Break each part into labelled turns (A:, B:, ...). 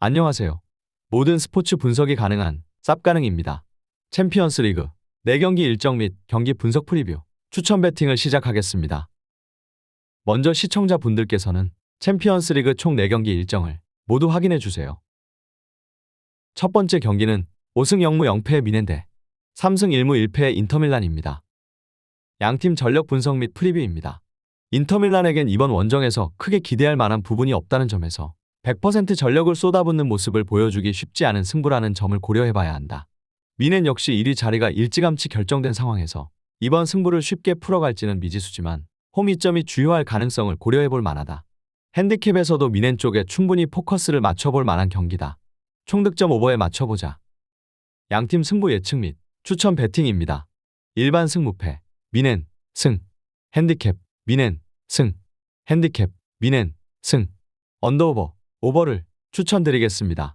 A: 안녕하세요. 모든 스포츠 분석이 가능한 쌉가능입니다. 챔피언스 리그 4경기 일정 및 경기 분석 프리뷰 추천 배팅을 시작하겠습니다. 먼저 시청자분들께서는 챔피언스 리그 총 4경기 일정을 모두 확인해 주세요. 첫 번째 경기는 5승 0무 0패의 미넨대 3승 1무 1패의 인터밀란입니다. 양팀 전력 분석 및 프리뷰입니다. 인터밀란에겐 이번 원정에서 크게 기대할 만한 부분이 없다는 점에서 100% 전력을 쏟아붓는 모습을 보여주기 쉽지 않은 승부라는 점을 고려해봐야 한다. 미넨 역시 1위 자리가 일찌감치 결정된 상황에서 이번 승부를 쉽게 풀어갈지는 미지수지만 홈 이점이 주요할 가능성을 고려해볼 만하다. 핸디캡에서도 미넨 쪽에 충분히 포커스를 맞춰볼 만한 경기다. 총득점 오버에 맞춰보자. 양팀 승부 예측 및 추천 배팅입니다. 일반 승무패, 미넨, 승, 핸디캡, 미넨, 승, 핸디캡, 미넨, 승, 언더오버, 오버를 추천드리겠습니다.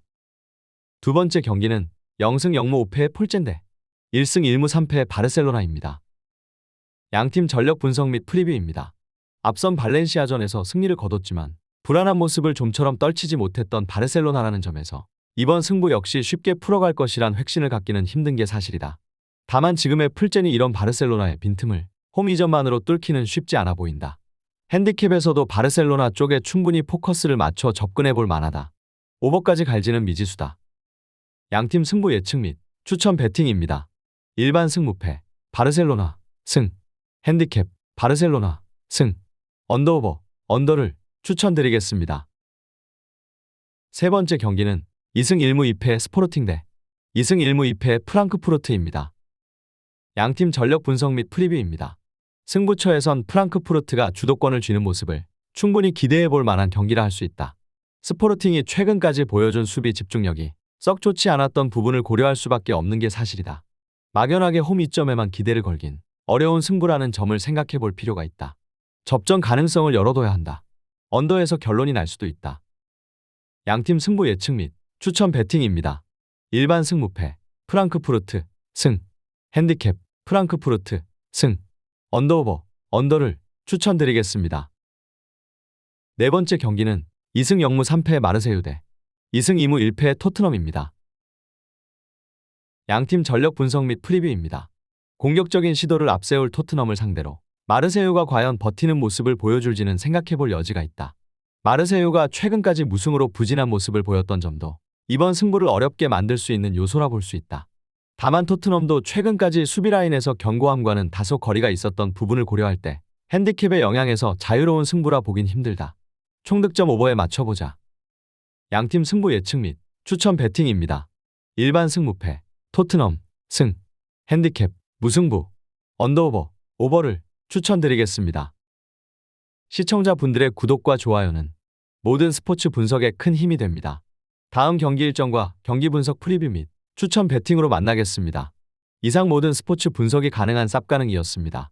A: 두 번째 경기는 0승 0무 5패의 폴젠데 1승 1무 3패의 바르셀로나입니다. 양팀 전력 분석 및 프리뷰입니다. 앞선 발렌시아전에서 승리를 거뒀지만 불안한 모습을 좀처럼 떨치지 못했던 바르셀로나라는 점에서 이번 승부 역시 쉽게 풀어갈 것이란 확신을 갖기는 힘든 게 사실이다. 다만 지금의 풀젠이 이런 바르셀로나의 빈틈을 홈 이전만으로 뚫기는 쉽지 않아 보인다. 핸디캡에서도 바르셀로나 쪽에 충분히 포커스를 맞춰 접근해 볼 만하다. 오버까지 갈지는 미지수다. 양팀 승부 예측 및 추천 배팅입니다. 일반 승무패, 바르셀로나, 승, 핸디캡, 바르셀로나, 승, 언더오버, 언더를 추천드리겠습니다. 세 번째 경기는 2승 1무 2패 스포르팅 대 2승 1무 2패 프랑크푸르트입니다. 양팀 전력 분석 및 프리뷰입니다. 승부처에선 프랑크푸르트가 주도권을 쥐는 모습을 충분히 기대해 볼 만한 경기라 할 수 있다. 스포르팅이 최근까지 보여준 수비 집중력이 썩 좋지 않았던 부분을 고려할 수밖에 없는 게 사실이다. 막연하게 홈 이점에만 기대를 걸긴 어려운 승부라는 점을 생각해 볼 필요가 있다. 접전 가능성을 열어둬야 한다. 언더에서 결론이 날 수도 있다. 양팀 승부 예측 및 추천 배팅입니다. 일반 승무패, 프랑크푸르트, 승, 핸디캡, 프랑크푸르트, 승, 언더오버, 언더를 추천드리겠습니다. 네 번째 경기는 2승 0무 3패의 마르세유 대 2승 2무 1패의 토트넘입니다. 양팀 전력 분석 및 프리뷰입니다. 공격적인 시도를 앞세울 토트넘을 상대로 마르세유가 과연 버티는 모습을 보여줄지는 생각해볼 여지가 있다. 마르세유가 최근까지 무승으로 부진한 모습을 보였던 점도 이번 승부를 어렵게 만들 수 있는 요소라 볼 수 있다. 다만 토트넘도 최근까지 수비 라인에서 견고함과는 다소 거리가 있었던 부분을 고려할 때 핸디캡의 영향에서 자유로운 승부라 보긴 힘들다. 총득점 오버에 맞춰보자. 양팀 승부 예측 및 추천 배팅입니다. 일반 승무패, 토트넘, 승, 핸디캡, 무승부, 언더오버, 오버를 추천드리겠습니다. 시청자분들의 구독과 좋아요는 모든 스포츠 분석에 큰 힘이 됩니다. 다음 경기 일정과 경기 분석 프리뷰 및 추천 배팅으로 만나겠습니다. 이상 모든 스포츠 분석이 가능한 쌉가능이었습니다.